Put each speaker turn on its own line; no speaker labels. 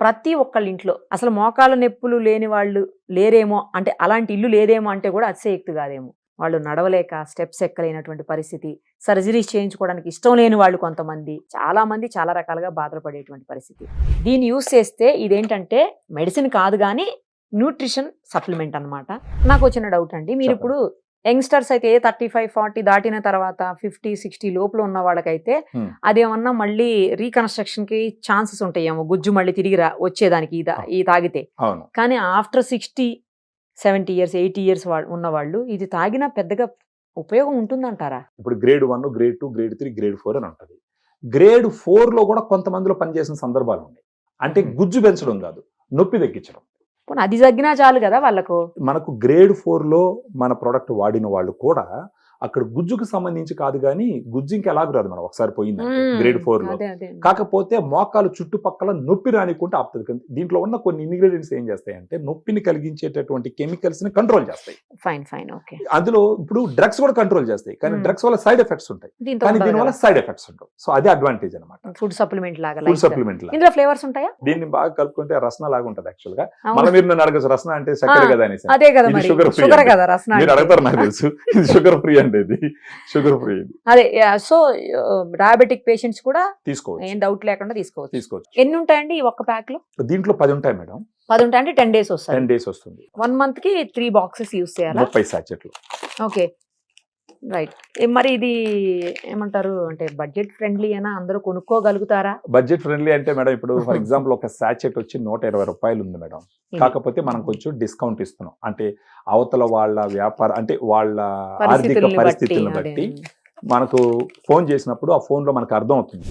ప్రతి ఒక్కళ్ళ ఇంట్లో అసలు మోకాళ్ళ నొప్పులు లేని వాళ్ళు లేరేమో అంటే అలాంటి ఇల్లు లేదేమో అంటే కూడా అతిశయక్తి కాదేమో. వాళ్ళు నడవలేక స్టెప్స్ ఎక్కలేనటువంటి పరిస్థితి సర్జరీస్ చేయించుకోవడానికి ఇష్టం లేని వాళ్ళు కొంతమంది చాలా మంది చాలా రకాలుగా బాధలు పడేటువంటి పరిస్థితి. దీన్ని యూస్ చేస్తే ఇదేంటంటే మెడిసిన్ కాదు కానీ న్యూట్రిషన్ సప్లిమెంట్ అన్నమాట. నాకు వచ్చిన డౌట్ అండి. మీరు. ఇప్పుడు యంగ్స్టర్స్ అయితే థర్టీ ఫైవ్ ఫార్టీ దాటిన తర్వాత ఫిఫ్టీ సిక్స్టీ లోపల ఉన్న వాళ్ళకైతే. అదేమన్నా మళ్ళీ రీకన్స్ట్రక్షన్కి ఛాన్సెస్ ఉంటాయేమో గుజ్జు మళ్ళీ తిరిగి రా వచ్చేదానికి ఈ తాగితే. కానీ after sixty seventy years eighty years ఉన్న వాళ్ళు ఇది తాగినా పెద్దగా ఉపయోగం ఉంటుందంటారా?
ఇప్పుడు grade one grade two grade three grade four అని ఉంటుంది గ్రేడ్ ఫోర్లో కూడా కొంతమందిలో పనిచేసిన సందర్భాలు ఉన్నాయి అంటే. గుజ్జు పెంచడం కాదు నొప్పి తగ్గించడం.
అది తగ్గినా చాలు కదా వాళ్ళకు.
మనకు గ్రేడ్ ఫోర్లో మన ప్రోడక్ట్ వాడిన వాళ్ళు కూడా అక్కడ గుజ్జుకు సంబంధించి కాదు కానీ గుజ్జు ఇంకా ఎలాగ రాదు మనం ఒకసారి పోయింది. గ్రేడ్
ఫోర్లో.
కాకపోతే మోకాలు చుట్టుపక్కల నొప్పి రానికుంటే ఆపుతుంది. దీంట్లో ఉన్న కొన్ని ఇంగ్రీడియంట్స్ ఏం చేస్తాయంటే నొప్పిని కలిగించేటటువంటి కెమికల్స్ని కంట్రోల్ చేస్తాయి.
Fine fine okay.
అందులో ఇప్పుడు డ్రగ్స్ కూడా కంట్రోల్ చేస్తాయి. కానీ. డ్రగ్స్ వల్ల సైడ్ ఎఫెక్ట్స్ ఉంటాయి. కానీ దీనివల్ల సైడ్ ఎఫెక్ట్స్ ఉండవు. సో అదే అడ్వాంటేజ్ అనమాట
ఫుడ్ సప్లిమెంట్ లాగా
ఫుడ్. సప్లిమెంట్
ఇందులో ఫ్లేవర్స్ ఉంటాయా?
దీన్ని బాగా కలుపుకుంటే రసన లాగా ఉంటుంది
యాక్చువల్గా?
మళ్ళీ మీరు నన్ను అడగచ్చు రసన అంటే చక్కెర కదా అనేసి.
అదే కదా షుగర్ రసన
మీరు
అంటే.
అడగతారు నాకు తెలుసు. ఇది షుగర్ ఫ్రీ అంటే. ఇది షుగర్ ఫ్రీ
అదే సో డయాబెటిక్ పేషెంట్స్ కూడా
తీసుకోవచ్చు.
ఏం డౌట్ లేకుండా తీసుకోవచ్చు.
తీసుకోవచ్చు.
ఎన్ని ఉంటాయండి ఈ ఒక్క ప్యాక్లో
దీంట్లో పది ఉంటాయి మేడం.
పది ఉంటాయంటే టెన్ డేస్ వస్తాయి.
టెన్ డేస్ వస్తుంది.
వన్ మంత్కి త్రీ బాక్సెస్ యూస్ చేయాలా?
ముప్పై సాచెట్లు
ఓకే రైట్ మరి ఇది ఏమంటారు? అంటే బడ్జెట్ ఫ్రెండ్లీ అయినా అందరూ కొనుక్కోగలుగుతారా?
బడ్జెట్ ఫ్రెండ్లీ అంటే మేడం ఇప్పుడు ఫర్ ఎగ్జాంపుల్ ఒక సాచెట్ వచ్చి నూట ఇరవై రూపాయలు ఉంది మేడం. కాకపోతే మనం కొంచెం డిస్కౌంట్ ఇస్తున్నాం. అంటే అవతల వాళ్ళ వ్యాపార అంటే వాళ్ళ ఆర్థిక
పరిస్థితుల్ని.
బట్టి మనకు ఫోన్ చేసినప్పుడు ఆ ఫోన్లో మనకు అర్థం అవుతుంది